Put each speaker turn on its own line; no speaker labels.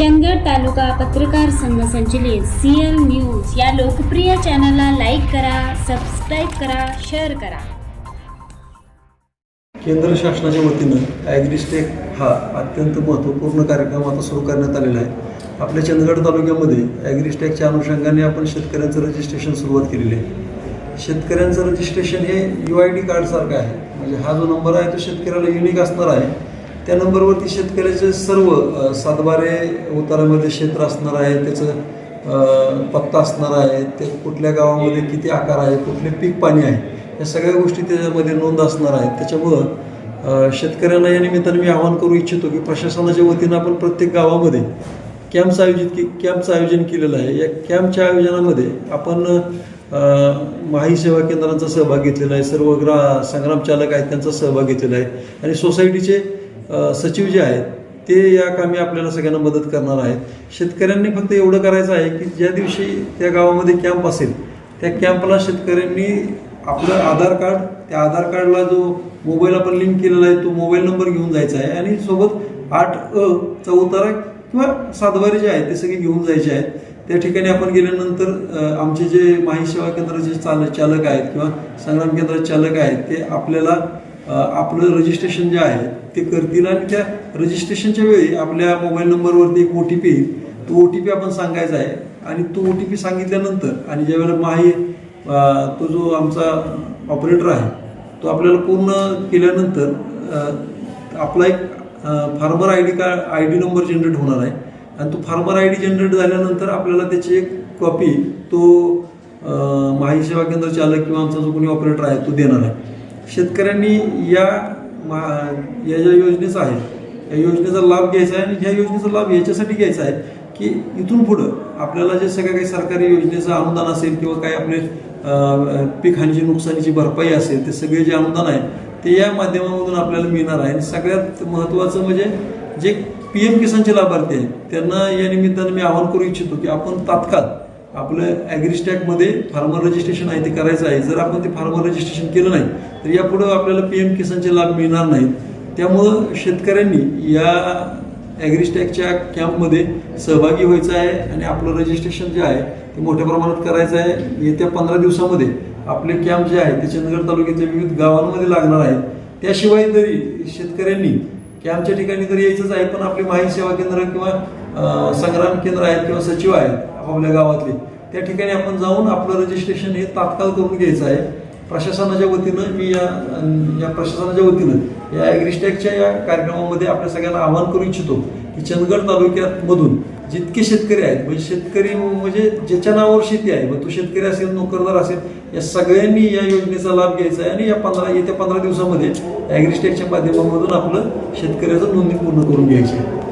चंदगड तालुका पत्रकार संघ संचलित सीएल न्यूज या लोकप्रिय चॅनलला लाईक करा सबस्क्राईब करा शेअर करा.
केंद्र शासनाच्या वतीनं ॲग्रिस्टेक हा अत्यंत महत्त्वपूर्ण कार्यक्रम आता सुरू करण्यात आलेला आहे. आपल्या चंदगड तालुक्यामध्ये ॲग्रिस्टेकच्या अनुषंगाने आपण शेतकऱ्यांचं रजिस्ट्रेशन सुरुवात केलेली आहे. शेतकऱ्यांचं रजिस्ट्रेशन हे यू आय डी कार्डसारखं आहे. म्हणजे हा जो नंबर आहे तो शेतकऱ्याला युनिक असणार आहे. त्या नंबरवरती शेतकऱ्याचे सर्व सातबारे उतारामध्ये क्षेत्र असणार आहे त्याचं पत्ता असणार आहे ते कुठल्या गावामध्ये किती आकार आहे कुठले पीक पाणी आहे या सगळ्या गोष्टी त्याच्यामध्ये नोंद असणार आहेत. त्याच्यामुळं शेतकऱ्यांना या निमित्ताने मी आवाहन करू इच्छितो की प्रशासनाच्या वतीनं आपण प्रत्येक गावामध्ये कॅम्पचं आयोजित के कॅम्पचं आयोजन केलेलं आहे. या कॅम्पच्या आयोजनामध्ये आपण माही सेवा केंद्रांचा सहभाग घेतलेला आहे सर्व ग्रा संग्राम चालक आहेत त्यांचा सहभाग घेतलेला आहे. आणि सोसायटीचे सचिव जे आहेत ते या कामी आपल्याला सगळ्यांना मदत करणार आहेत. शेतकऱ्यांनी फक्त एवढं करायचं आहे की ज्या दिवशी त्या गावामध्ये कॅम्प असेल त्या कॅम्पला शेतकऱ्यांनी आपलं आधार कार्ड त्या आधार कार्डला जो मोबाईल आपण लिंक केलेला आहे तो मोबाईल नंबर घेऊन जायचा आहे आणि सोबत आठ अ चा उतारा किंवा सातवारी जे आहेत ते सगळे घेऊन जायचे आहेत. त्या ठिकाणी आपण गेल्यानंतर आमचे जे माही सेवा केंद्राचे चाल चालक आहेत किंवा संग्राम केंद्राचे चालक आहेत ते आपल्याला आपलं रजिस्ट्रेशन जे आहे ते करतील आणि त्या रजिस्ट्रेशनच्या वेळी आपल्या मोबाईल नंबरवरती एक ओ टी पी येईल. तो ओ टी पी आपण सांगायचा आहे. आणि तो ओ टी पी सांगितल्यानंतर आणि ज्यावेळेला माही तो जो आमचा ऑपरेटर आहे तो आपल्याला पूर्ण केल्यानंतर आपला एक farmer I D card I D number generate होणार आहे. आणि तो फार्मर आय डी जनरेट झाल्यानंतर आपल्याला त्याची एक कॉपी तो माही सेवा केंद्र चालक किंवा आमचा जो कोणी ऑपरेटर आहे तो देणार आहे. शेतकऱ्यांनी या मा या ज्या योजनेचा आहे. या योजनेचा लाभ घ्यायचा आहे आणि ह्या योजनेचा लाभ याच्यासाठी घ्यायचा आहे की इथून पुढं आपल्याला जे सगळ्या काही सरकारी योजनेचं अनुदान असेल किंवा काही आपले पिकांची नुकसानीची भरपाई असेल ते सगळे जे अनुदान आहे ते या माध्यमामधून आपल्याला मिळणार आहे. आणि सगळ्यात महत्त्वाचं म्हणजे जे पी एम किसानचे लाभार्थी आहेत त्यांना या निमित्तानं मी आवाहन करू इच्छितो की आपण तात्काळ आपलं ॲग्रीस्टॅकमध्ये फार्मर रजिस्ट्रेशन आहे ते करायचं आहे. जर आपण ते फार्मर रजिस्ट्रेशन केलं नाही तर यापुढं आपल्याला पी एम किसानचे लाभ मिळणार नाहीत. त्यामुळं शेतकऱ्यांनी या ॲग्रीस्टॅकच्या कॅम्पमध्ये सहभागी व्हायचं आहे आणि आपलं रजिस्ट्रेशन जे आहे ते मोठ्या प्रमाणात करायचं आहे. येत्या पंधरा दिवसामध्ये आपले कॅम्प जे आहे ते चंदगड तालुक्याच्या विविध गावांमध्ये लागणार आहेत त्याशिवाय जरी शेतकऱ्यांनी कॅम्पच्या ठिकाणी तर यायचंच आहे पण आपले माहिती सेवा केंद्र किंवा संग्राम केंद्र आहेत किंवा सचिव आहेत आपापल्या गावातले त्या ठिकाणी आपण जाऊन आपलं रजिस्ट्रेशन हे तात्काळ करून घ्यायचं आहे. प्रशासनाच्या वतीनं मी या या प्रशासनाच्या वतीनं या ॲग्रिस्टॅकच्या या कार्यक्रमामध्ये आपल्या सगळ्यांना आवाहन करू इच्छितो की चंदगड तालुक्यात मधून जितके शेतकरी आहेत म्हणजे शेतकरी म्हणजे ज्याच्या नावावर शेती आहे मग तो शेतकरी असेल नोकरदार असेल या सगळ्यांनी या योजनेचा लाभ घ्यायचा आहे आणि या पंधरा येत्या पंधरा दिवसामध्ये ॲग्रिस्टॅकच्या माध्यमामधून आपलं शेतकऱ्याचं नोंदणी पूर्ण करून घ्यायची आहे.